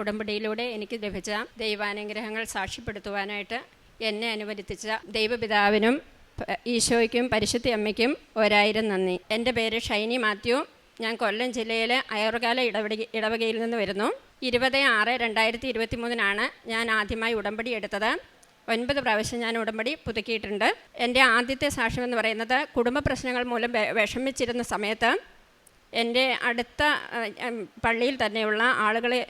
ഉടമ്പടിയിലൂടെ എനിക്ക് ലഭിച്ച ദൈവാനുഗ്രഹങ്ങൾ സാക്ഷ്യപ്പെടുത്തുവാനായിട്ട് എന്നെ അനുവദിച്ച ദൈവപിതാവിനും ഈശോയ്ക്കും പരിശുദ്ധി അമ്മയ്ക്കും ഒരായിരം നന്ദി. എന്റെ പേര് ഷൈനി മാത്യു. ഞാൻ കൊല്ലം ജില്ലയിലെ അയർകാല ഇടവക ഇടവകയിൽ നിന്ന് വരുന്നു. ഇരുപത് ആറ് രണ്ടായിരത്തി ഇരുപത്തി മൂന്നിനാണ് ഞാൻ ആദ്യമായി ഉടമ്പടി എടുത്തത്. ഒൻപത് പ്രാവശ്യം ഞാൻ ഉടമ്പടി പുതുക്കിയിട്ടുണ്ട്. എന്റെ ആദ്യത്തെ സാക്ഷ്യം എന്ന് പറയുന്നത് കുടുംബ പ്രശ്നങ്ങൾ മൂലം വിഷമിച്ചിരുന്ന സമയത്ത് എന്റെ അടുത്ത പള്ളിയിൽ തന്നെയുള്ള ആളുകളെ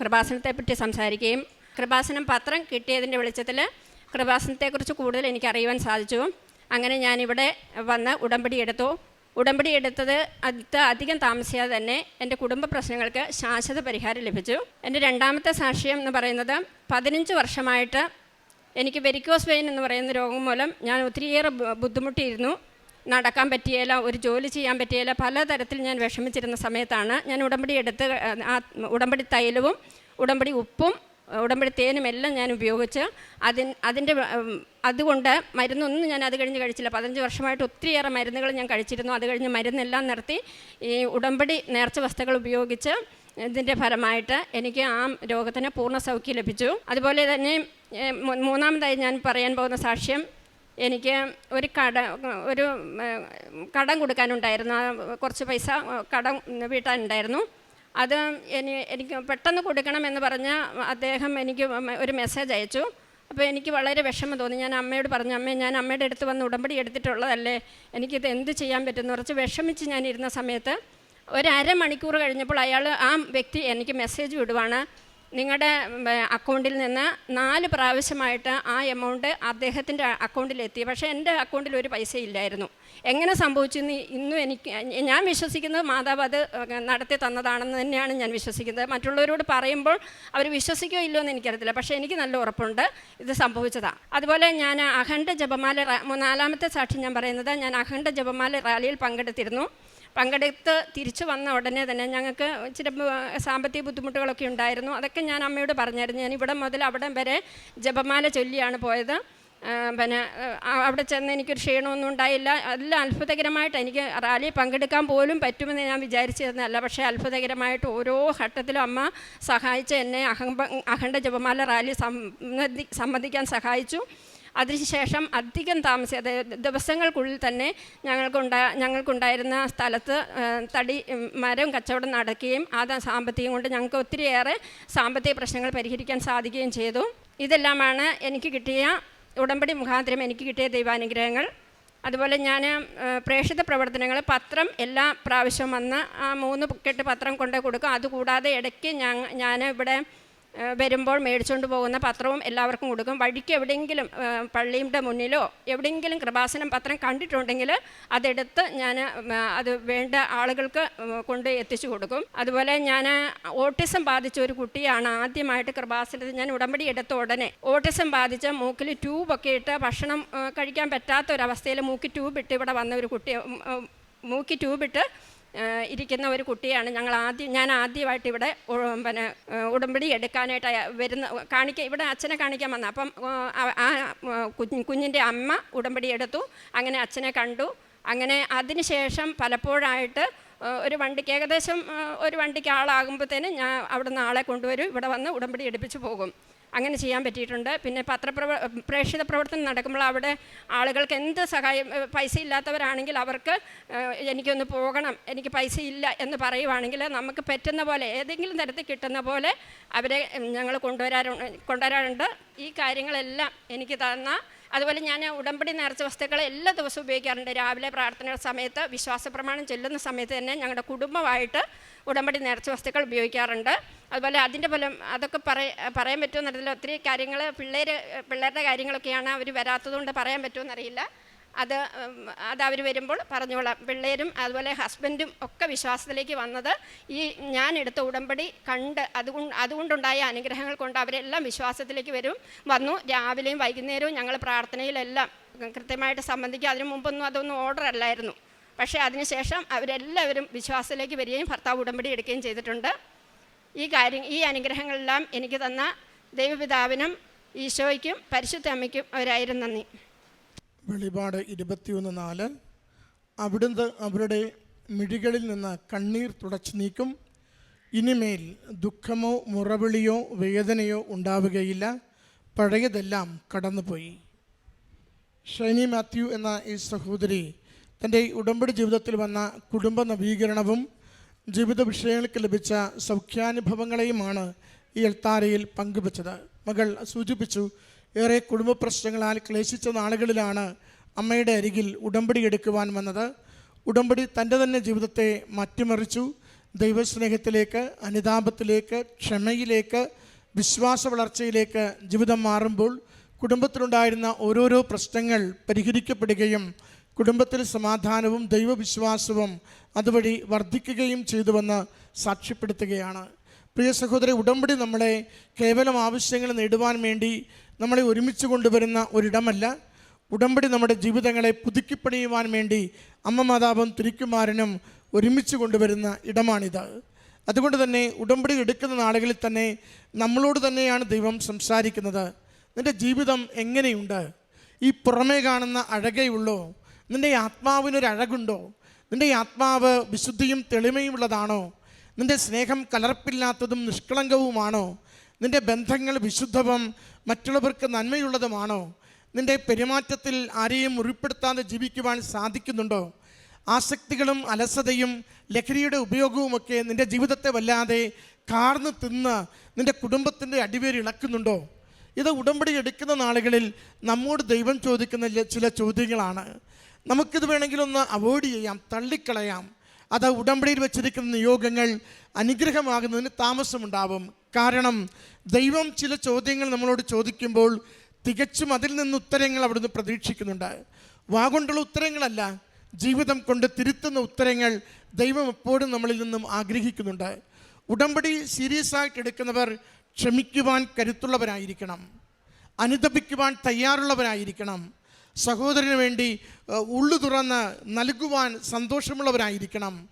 കൃപാസനത്തെപ്പറ്റി സംസാരിക്കുകയും കൃപാസനം പത്രം കിട്ടിയതിന്റെ വെളിച്ചത്തിൽ കൃപാസനത്തെക്കുറിച്ച് കൂടുതൽ എനിക്ക് അറിയുവാൻ സാധിച്ചു. അങ്ങനെ ഞാനിവിടെ വന്ന് ഉടമ്പടി എടുത്തു. ഉടമ്പടി എടുത്തത് അടുത്ത അധികം താമസിയാതെ തന്നെ എന്റെ കുടുംബ പ്രശ്നങ്ങൾക്ക് ശാശ്വത പരിഹാരം ലഭിച്ചു. എന്റെ രണ്ടാമത്തെ സാക്ഷ്യം എന്ന് പറയുന്നത് പതിനഞ്ച് വർഷമായിട്ട് എനിക്ക് വെരിക്കോസ് വെയിൻ എന്ന് പറയുന്ന രോഗം മൂലം ഞാൻ ഒത്തിരിയേറെ ബുദ്ധിമുട്ടിയിരുന്നു. നടക്കാൻ പറ്റിയേല ഒരു ജോലി ചെയ്യാൻ പറ്റിയേല പലതരത്തിൽ ഞാൻ വിഷമിച്ചിരുന്ന സമയത്താണ് ഞാൻ ഉടമ്പടി എടുത്ത് ആ ഉടമ്പടി തൈലവും ഉടമ്പടി ഉപ്പും ഉടമ്പടി തേനും എല്ലാം ഞാൻ ഉപയോഗിച്ച് അതിൻ അതിന്റെ അതുകൊണ്ട് മരുന്നൊന്നും ഞാൻ അത് കഴിഞ്ഞ് കഴിച്ചില്ല. പതിനഞ്ച് വർഷമായിട്ട് ഒത്തിരിയേറെ മരുന്നുകൾ ഞാൻ കഴിച്ചിരുന്നു. അത് കഴിഞ്ഞ് മരുന്നെല്ലാം നിർത്തി ഈ ഉടമ്പടി നേർച്ച വസ്തുക്കൾ ഉപയോഗിച്ച് ഇതിന്റെ ഫലമായിട്ട് എനിക്ക് ആ രോഗത്തിന് പൂർണ സൗഖ്യം ലഭിച്ചു. അതുപോലെ തന്നെ മൂന്നാമതായി ഞാൻ പറയാൻ പോകുന്ന സാക്ഷ്യം എനിക്ക് ഒരു കട ഒരു കടം കൊടുക്കാനുണ്ടായിരുന്നു. കുറച്ച് പൈസ കടം വീട്ടാനുണ്ടായിരുന്നു. അത് എനി എനിക്ക് പെട്ടെന്ന് കൊടുക്കണമെന്ന് പറഞ്ഞ് അദ്ദേഹം എനിക്ക് ഒരു മെസ്സേജ് അയച്ചു. അപ്പോൾ എനിക്ക് വളരെ വിഷമം തോന്നി. ഞാൻ അമ്മയോട് പറഞ്ഞു അമ്മേ ഞാൻ അമ്മയുടെ അടുത്ത് വന്ന് ഉടമ്പടി എടുത്തിട്ടുള്ളതല്ലേ? എനിക്കിത് എന്ത് ചെയ്യാൻ പറ്റുമെന്ന് കുറച്ച് വിഷമിച്ച് ഞാൻ ഇരുന്ന സമയത്ത് ഒരു കഴിഞ്ഞപ്പോൾ അയാൾ ആ വ്യക്തി എനിക്ക് മെസ്സേജ് വിടുവാണ്. നിങ്ങളുടെ അക്കൗണ്ടിൽ നിന്ന് നാല് പ്രാവശ്യമായിട്ട് ആ എമൗണ്ട് അദ്ദേഹത്തിന്റെ അക്കൗണ്ടിൽ എത്തി പക്ഷേ എന്റെ അക്കൗണ്ടിൽ ഒരു പൈസ ഇല്ലായിരുന്നു എങ്ങനെ സംഭവിച്ചു എന്ന് ഇന്നും എനിക്ക് ഞാൻ വിശ്വസിക്കുന്നത് മാതാവ് അത് നടത്തി തന്നതാണെന്ന് തന്നെയാണ് ഞാൻ വിശ്വസിക്കുന്നത്. മറ്റുള്ളവരോട് പറയുമ്പോൾ അവർ വിശ്വസിക്കുകയോ ഇല്ലയോ എന്ന് എനിക്കറിയത്തില്ല. പക്ഷേ എനിക്ക് നല്ല ഉറപ്പുണ്ട് ഇത് സംഭവിച്ചതാണ് അതുപോലെ ഞാൻ അഖണ്ഡ ജപമാല നാലാമത്തെ സാക്ഷി ഞാൻ പറയുന്നത് ഞാൻ അഖണ്ഡ ജപമാല റാലിയിൽ പങ്കെടുത്തിരുന്നു. പങ്കെടുത്ത് തിരിച്ചു വന്ന ഉടനെ തന്നെ ഞങ്ങൾക്ക് ഇച്ചിരി സാമ്പത്തിക ബുദ്ധിമുട്ടുകളൊക്കെ ഉണ്ടായിരുന്നു. അതൊക്കെ ഞാൻ അമ്മയോട് പറഞ്ഞായിരുന്നു. ഞാൻ ഇവിടെ മുതൽ അവിടെ വരെ ജപമാല ചൊല്ലിയാണ് പോയത്. പിന്നെ അവിടെ ചെന്ന് എനിക്കൊരു ക്ഷീണമൊന്നും ഉണ്ടായില്ല. എല്ലാം അത്ഭുതകരമായിട്ട് എനിക്ക് റാലി പങ്കെടുക്കാൻ പോലും പറ്റുമെന്ന് ഞാൻ വിചാരിച്ചിരുന്നല്ല പക്ഷേ അത്ഭുതകരമായിട്ട് ഓരോ ഘട്ടത്തിലും അമ്മ സഹായിച്ച് എന്നെ അഹംബ അഖണ്ഡ ജപമാല റാലി സമ്മതി സഹായിച്ചു. അതിനുശേഷം അധികം താമസിയാതെ ദിവസങ്ങൾക്കുള്ളിൽ തന്നെ ഞങ്ങൾക്കുണ്ടാ ഞങ്ങൾക്കുണ്ടായിരുന്ന സ്ഥലത്ത് തടി മരം കച്ചവടം നടക്കുകയും ആ സാമ്പത്തികം കൊണ്ട് ഞങ്ങൾക്ക് ഒത്തിരിയേറെ സാമ്പത്തിക പ്രശ്നങ്ങൾ പരിഹരിക്കാൻ സാധിക്കുകയും ചെയ്തു. ഇതെല്ലാമാണ് എനിക്ക് കിട്ടിയ ഉടമ്പടി മുഖാന്തരം എനിക്ക് കിട്ടിയ ദൈവാനുഗ്രഹങ്ങൾ. അതുപോലെ ഞാൻ പ്രേക്ഷിത പ്രവർത്തനങ്ങൾ പത്രം എല്ലാ പ്രാവശ്യവും വന്ന് ആ മൂന്ന് കെട്ട് പത്രം കൊണ്ട് കൊടുക്കും. അതുകൂടാതെ ഇടയ്ക്ക് ഞാൻ ഞാൻ ഇവിടെ വരുമ്പോൾ മേടിച്ചുകൊണ്ട് പോകുന്ന പത്രവും എല്ലാവർക്കും കൊടുക്കും. വഴിക്ക് എവിടെയെങ്കിലും പള്ളിയുടെ മുന്നിലോ എവിടെയെങ്കിലും കൃപാസനം പത്രം കണ്ടിട്ടുണ്ടെങ്കിൽ അതെടുത്ത് ഞാൻ അത് വേണ്ട ആളുകൾക്ക് കൊണ്ട് എത്തിച്ചു കൊടുക്കും. അതുപോലെ ഞാൻ ഓട്ടിസം ബാധിച്ച ഒരു കുട്ടിയാണ് ആദ്യമായിട്ട് കൃപാസനത്തിൽ ഞാൻ ഉടമ്പടി എടുത്ത ഉടനെ. ഓട്ടിസം ബാധിച്ച മൂക്കിൽ ട്യൂബൊക്കെ ഇട്ട് ഭക്ഷണം കഴിക്കാൻ പറ്റാത്ത ഒരവസ്ഥയിൽ മൂക്കി ട്യൂബ് ഇട്ട് ഇവിടെ വന്ന ഒരു കുട്ടി മൂക്കി ട്യൂബിട്ട് ഇരിക്കുന്ന ഒരു കുട്ടിയാണ്. ഞങ്ങൾ ആദ്യം ഞാൻ ആദ്യമായിട്ട് ഇവിടെ പിന്നെ ഉടമ്പടി എടുക്കാനായിട്ട് വരുന്ന കാണിക്കാൻ ഇവിടെ അച്ഛനെ കാണിക്കാൻ വന്ന. അപ്പം ആ- കുഞ്ഞിന്റെ അമ്മ ഉടമ്പടി എടുത്തു. അങ്ങനെ അച്ഛനെ കണ്ടു. അങ്ങനെ അതിനുശേഷം പലപ്പോഴായിട്ട് ഒരു വണ്ടിക്ക് ഏകദേശം ഒരു വണ്ടിക്ക് ആളാകുമ്പോഴത്തേനും ഞാൻ അവിടുന്ന് ആളെ കൊണ്ടുവരും. ഇവിടെ വന്ന് ഉടമ്പടി എടുപ്പിച്ച് പോകും. അങ്ങനെ ചെയ്യാൻ പറ്റിയിട്ടുണ്ട്. പിന്നെ പത്രപ്രവ പ്രേക്ഷിത പ്രവർത്തനം നടക്കുമ്പോൾ അവിടെ ആളുകൾക്ക് എന്ത് സഹായം പൈസ ഇല്ലാത്തവരാണെങ്കിൽ അവർക്ക് എനിക്കൊന്ന് പോകണം എനിക്ക് പൈസ ഇല്ല എന്ന് പറയുവാണെങ്കിൽ നമുക്ക് പറ്റുന്ന പോലെ ഏതെങ്കിലും തരത്തിൽ കിട്ടുന്ന പോലെ അവരെ ഞങ്ങൾ കൊണ്ടുവരാറുണ്ട് കൊണ്ടുവരാറുണ്ട്. ഈ കാര്യങ്ങളെല്ലാം എനിക്ക് തന്ന അതുപോലെ ഞാൻ ഉടമ്പടി നേർച്ച വസ്തുക്കൾ എല്ലാ ദിവസവും ഉപയോഗിക്കാറുണ്ട്. രാവിലെ പ്രാർത്ഥന സമയത്ത് വിശ്വാസ പ്രമാണം ചെല്ലുന്ന സമയത്ത് തന്നെ ഞങ്ങളുടെ കുടുംബമായിട്ട് ഉടമ്പടി നേർച്ച വസ്തുക്കൾ ഉപയോഗിക്കാറുണ്ട്. അതുപോലെ അതിന്റെ ഫലം അതൊക്കെ പറയ പറയാൻ പറ്റുമെന്നറിയില്ല ഒത്തിരി കാര്യങ്ങൾ പിള്ളേർ പിള്ളേരുടെ കാര്യങ്ങളൊക്കെയാണ് അവർ വരാത്തതുകൊണ്ട് പറയാൻ പറ്റുമെന്നറിയില്ല അത് അത് അവർ വരുമ്പോൾ പറഞ്ഞോളാം. പിള്ളേരും അതുപോലെ ഹസ്ബൻഡും ഒക്കെ വിശ്വാസത്തിലേക്ക് വന്നത് ഈ ഞാൻ എടുത്ത ഉടമ്പടി കണ്ട് അതുകൊണ്ട് അതുകൊണ്ടുണ്ടായ അനുഗ്രഹങ്ങൾ കൊണ്ട് അവരെല്ലാം വിശ്വാസത്തിലേക്ക് വരും വന്നു. രാവിലെയും വൈകുന്നേരവും ഞങ്ങൾ പ്രാർത്ഥനയിലെല്ലാം കൃത്യമായിട്ട് സംബന്ധിക്കുക അതിനു മുമ്പൊന്നും അതൊന്നും ഓർഡർ അല്ലായിരുന്നു. പക്ഷേ അതിനുശേഷം അവരെല്ലാവരും വിശ്വാസത്തിലേക്ക് വരികയും ഭർത്താവ് ഉടമ്പടി എടുക്കുകയും ചെയ്തിട്ടുണ്ട്. ഈ കാര്യം ഈ അനുഗ്രഹങ്ങളെല്ലാം എനിക്ക് തന്ന ദൈവപിതാവിനും ഈശോയ്ക്കും പരിശുദ്ധ അമ്മയ്ക്കും അവരായിരുന്നു നന്ദി. വെളിപാട് ഇരുപത്തിയൊന്ന് നാല്. അവിടുന്ന് അവരുടെ മിഴികളിൽ നിന്ന് കണ്ണീർ തുടച്ചു നീക്കും. ഇനിമേൽ ദുഃഖമോ മുറവിളിയോ വേദനയോ ഉണ്ടാവുകയില്ല. പഴയതെല്ലാം കടന്നുപോയി. ഷൈനി മാത്യു എന്ന ഈ സഹോദരി തന്റെ ഉടമ്പടി ജീവിതത്തിൽ വന്ന കുടുംബ നവീകരണവും ജീവിത വിഷയങ്ങൾക്ക് ലഭിച്ച സൗഖ്യാനുഭവങ്ങളെയുമാണ് ഈ എൽത്താരയിൽ പങ്കുവച്ചത്. മകൾ സൂചിപ്പിച്ചു ഏറെ കുടുംബ പ്രശ്നങ്ങളാൽ ക്ലേശിച്ച നാളുകളിലാണ് അമ്മയുടെ അരികിൽ ഉടമ്പടി എടുക്കുവാൻ വന്നത്. ഉടമ്പടി തന്റെ തന്നെ ജീവിതത്തെ മാറ്റിമറിച്ചു. ദൈവസ്നേഹത്തിലേക്ക് അനുതാപത്തിലേക്ക് ക്ഷമയിലേക്ക് വിശ്വാസ വളർച്ചയിലേക്ക് ജീവിതം മാറുമ്പോൾ കുടുംബത്തിലുണ്ടായിരുന്ന ഓരോരോ പ്രശ്നങ്ങൾ പരിഹരിക്കപ്പെടുകയും കുടുംബത്തിൽ സമാധാനവും ദൈവവിശ്വാസവും അതുവഴി വർദ്ധിക്കുകയും ചെയ്തുവെന്ന് സാക്ഷ്യപ്പെടുത്തുകയാണ്. പ്രിയ സഹോദരി ഉടമ്പടി നമ്മളെ കേവലം ആവശ്യങ്ങൾ നേടുവാൻ വേണ്ടി നമ്മളെ ഒരുമിച്ച് കൊണ്ടുവരുന്ന ഒരിടമല്ല. ഉടമ്പടി നമ്മുടെ ജീവിതങ്ങളെ പുതുക്കിപ്പണിയുവാൻ വേണ്ടി അമ്മ മാതാവും തിരിക്കുമാരനും ഒരുമിച്ച് കൊണ്ടുവരുന്ന ഇടമാണിത്. അതുകൊണ്ട് തന്നെ ഉടമ്പടി എടുക്കുന്ന നാളുകളിൽ തന്നെ നമ്മളോട് തന്നെയാണ് ദൈവം സംസാരിക്കുന്നത്. നിന്റെ ജീവിതം എങ്ങനെയുണ്ട്? ഈ പുറമേ കാണുന്ന അഴകയുള്ളോ നിന്റെ ആത്മാവിനൊരു അഴകുണ്ടോ? നിന്റെ ആത്മാവ് വിശുദ്ധിയും തെളിമയുമുള്ളതാണോ? നിന്റെ സ്നേഹം കലർപ്പില്ലാത്തതും നിഷ്കളങ്കവുമാണോ? നിന്റെ ബന്ധങ്ങൾ വിശുദ്ധവും മറ്റുള്ളവർക്ക് നന്മയുള്ളതുമാണോ? നിന്റെ പെരുമാറ്റത്തിൽ ആരെയും മുറിപ്പെടുത്താതെ ജീവിക്കുവാൻ സാധിക്കുന്നുണ്ടോ? ആസക്തികളും അലസതയും ലഹരിയുടെ ഉപയോഗവുമൊക്കെ നിന്റെ ജീവിതത്തെ വല്ലാതെ കാർന്ന് തിന്ന് നിന്റെ കുടുംബത്തിന്റെ അടിവേര് ഇളക്കുന്നുണ്ടോ? ഇത് ഉടമ്പടി എടുക്കുന്ന നാളുകളിൽ നമ്മോട് ദൈവം ചോദിക്കുന്ന ചില ചോദ്യങ്ങളാണ്. നമുക്കിത് വേണമെങ്കിലൊന്ന് അവോയ്ഡ് ചെയ്യാം തള്ളിക്കളയാം. അത് ഉടമ്പടിയിൽ വെച്ചിരിക്കുന്ന നിയോഗങ്ങൾ അനുഗ്രഹമാകുന്നതിന് താമസമുണ്ടാവും. കാരണം ദൈവം ചില ചോദ്യങ്ങൾ നമ്മളോട് ചോദിക്കുമ്പോൾ തികച്ചും അതിൽ നിന്ന് ഉത്തരങ്ങൾ അവിടുന്ന് പ്രതീക്ഷിക്കുന്നുണ്ട്. വാഗൊണ്ടുള്ള ഉത്തരങ്ങളല്ല ജീവിതം കൊണ്ട് തിരുത്തുന്ന ഉത്തരങ്ങൾ ദൈവം എപ്പോഴും നമ്മളിൽ നിന്നും ആഗ്രഹിക്കുന്നുണ്ട്. ഉടമ്പടി സീരിയസ് ആയിട്ട് എടുക്കുന്നവർ ക്ഷമിക്കുവാൻ കരുത്തുള്ളവരായിരിക്കണം. അനുദപിക്കുവാൻ തയ്യാറുള്ളവരായിരിക്കണം. സഹോദരന് വേണ്ടി ഉള്ളു തുറന്ന് നൽകുവാൻ സന്തോഷമുള്ളവരായിരിക്കണം.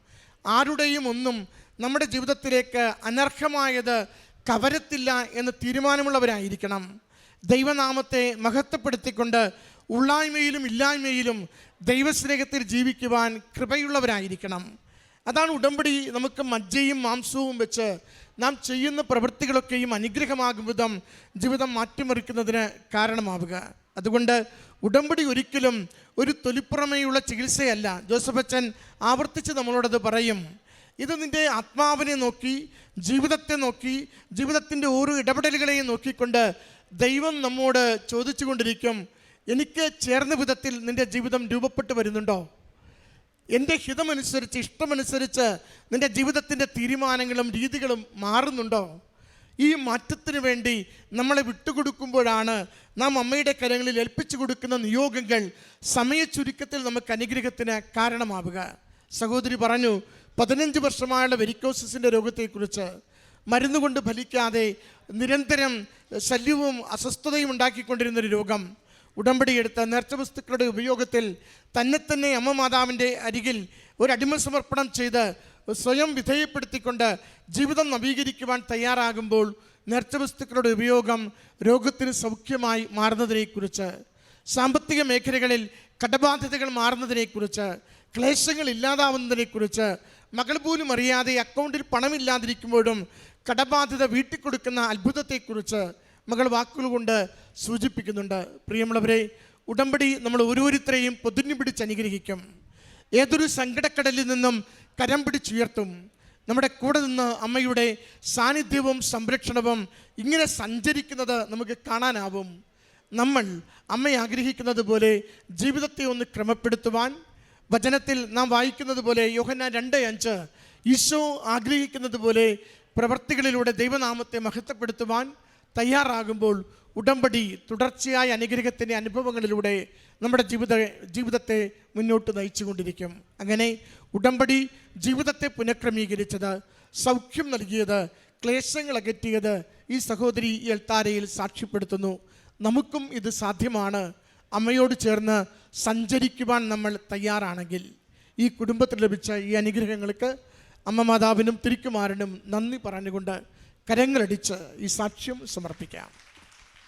ആരുടെയും ഒന്നും നമ്മുടെ ജീവിതത്തിലേക്ക് അനർഹമായത് കവരത്തില്ല എന്ന് തീരുമാനമുള്ളവരായിരിക്കണം. ദൈവനാമത്തെ മഹത്വപ്പെടുത്തിക്കൊണ്ട് ഉള്ളായ്മയിലും ഇല്ലായ്മയിലും ദൈവസ്നേഹത്തിൽ ജീവിക്കുവാൻ കൃപയുള്ളവരായിരിക്കണം. അതാണ് ഉടമ്പടി നമുക്ക് മജ്ജയും മാംസവും വെച്ച് നാം ചെയ്യുന്ന പ്രവൃത്തികളൊക്കെയും അനുഗ്രഹമാകും വിധം ജീവിതം മാറ്റിമറിക്കുന്നതിന് കാരണമാവുക. അതുകൊണ്ട് ഉടമ്പടി ഒരിക്കലും ഒരു തൊലിപ്പുറമേയുള്ള ചികിത്സയല്ല. ജോസഫ് അച്ഛൻ ആവർത്തിച്ച് നമ്മളോടത് പറയും ഇത് നിന്റെ ആത്മാവിനെ നോക്കി ജീവിതത്തെ നോക്കി ജീവിതത്തിന്റെ ഓരോ ഇടപെടലുകളെയും നോക്കിക്കൊണ്ട് ദൈവം നമ്മോട് ചോദിച്ചു കൊണ്ടിരിക്കും എനിക്ക് ചേർന്ന വിധത്തിൽ നിന്റെ ജീവിതം രൂപപ്പെട്ടു വരുന്നുണ്ടോ? എന്റെ ഹിതമനുസരിച്ച് ഇഷ്ടമനുസരിച്ച് നിന്റെ ജീവിതത്തിന്റെ തീരുമാനങ്ങളും രീതികളും മാറുന്നുണ്ടോ? ഈ മാറ്റത്തിന് വേണ്ടി നമ്മളെ വിട്ടുകൊടുക്കുമ്പോഴാണ് നാം അമ്മയുടെ കരങ്ങളിൽ ഏൽപ്പിച്ചു കൊടുക്കുന്ന നിയോഗങ്ങൾ സമയച്ചുരുക്കത്തിൽ നമുക്ക് അനുഗ്രഹത്തിന് കാരണമാവുക. സഹോദരി പറഞ്ഞു പതിനഞ്ച് വർഷമായുള്ള വെരിക്കോസിന്റെ രോഗത്തെക്കുറിച്ച് മരുന്നുകൊണ്ട് ഫലിക്കാതെ നിരന്തരം ശല്യവും അസ്വസ്ഥതയും ഉണ്ടാക്കിക്കൊണ്ടിരുന്നൊരു രോഗം. ഉടമ്പടിയെടുത്ത നേർച്ച വസ്തുക്കളുടെ ഉപയോഗത്തിൽ തന്നെ തന്നെ അമ്മ മാതാവിന്റെ അരികിൽ ഒരു അടിമ സമർപ്പണം ചെയ്ത് സ്വയം വിധേയപ്പെടുത്തിക്കൊണ്ട് ജീവിതം നവീകരിക്കുവാൻ തയ്യാറാകുമ്പോൾ നേർച്ച വസ്തുക്കളുടെ ഉപയോഗം രോഗത്തിന് സൗഖ്യമായി മാറുന്നതിനെക്കുറിച്ച് സാമ്പത്തിക മേഖലകളിൽ കടബാധ്യതകൾ മാറുന്നതിനെക്കുറിച്ച് ക്ലേശങ്ങൾ ഇല്ലാതാവുന്നതിനെക്കുറിച്ച് മകൾ പോലും അറിയാതെ അക്കൗണ്ടിൽ പണമില്ലാതിരിക്കുമ്പോഴും കടബാധ്യത വീട്ടിൽ കൊടുക്കുന്ന അത്ഭുതത്തെക്കുറിച്ച് മകൾ വാക്കുകൾ കൊണ്ട് സൂചിപ്പിക്കുന്നുണ്ട്. പ്രിയമുള്ളവരെ ഉടമ്പടി നമ്മൾ ഓരോരുത്തരെയും പൊതിഞ്ഞു പിടിച്ച് അനുഗ്രഹിക്കും. ഏതൊരു സങ്കടക്കടലിൽ നിന്നും കരം പിടിച്ചുയർത്തും നമ്മുടെ കൂടെ നിന്ന് അമ്മയുടെ സാന്നിധ്യവും സംരക്ഷണവും ഇങ്ങനെ സഞ്ചരിക്കുന്നത് നമുക്ക് കാണാനാവും. നമ്മൾ അമ്മ ആഗ്രഹിക്കുന്നത് പോലെ ജീവിതത്തെ ഒന്ന് ക്രമപ്പെടുത്തുവാൻ വചനത്തിൽ നാം വായിക്കുന്നത് പോലെ യോഹന രണ്ട് അഞ്ച് ഈശോ ആഗ്രഹിക്കുന്നത് പോലെ പ്രവർത്തികളിലൂടെ ദൈവനാമത്തെ മഹത്വപ്പെടുത്തുവാൻ തയ്യാറാകുമ്പോൾ ഉടമ്പടി തുടർച്ചയായ അനുഗ്രഹത്തിന്റെ അനുഭവങ്ങളിലൂടെ നമ്മുടെ ജീവിത ജീവിതത്തെ മുന്നോട്ട് നയിച്ചുകൊണ്ടിരിക്കും. അങ്ങനെ ഉടമ്പടി ജീവിതത്തെ പുനഃക്രമീകരിച്ചത് സൗഖ്യം നൽകിയത് ക്ലേശങ്ങൾ അകറ്റിയത് ഈ സഹോദരി ഈ എൽത്താരയിൽ സാക്ഷ്യപ്പെടുത്തുന്നു. നമുക്കും ഇത് സാധ്യമാണ്. അമ്മയോട് ചേർന്ന് സഞ്ചരിക്കുവാൻ നമ്മൾ തയ്യാറാണെങ്കിൽ ഈ കുടുംബത്തിൽ ലഭിച്ച ഈ അനുഗ്രഹങ്ങൾക്ക് അമ്മ മാതാവിനും തിരിക്കുമാരനും നന്ദി പറഞ്ഞുകൊണ്ട് കരങ്ങളടിച്ച് ഈ സാക്ഷ്യം സമർപ്പിക്കാം.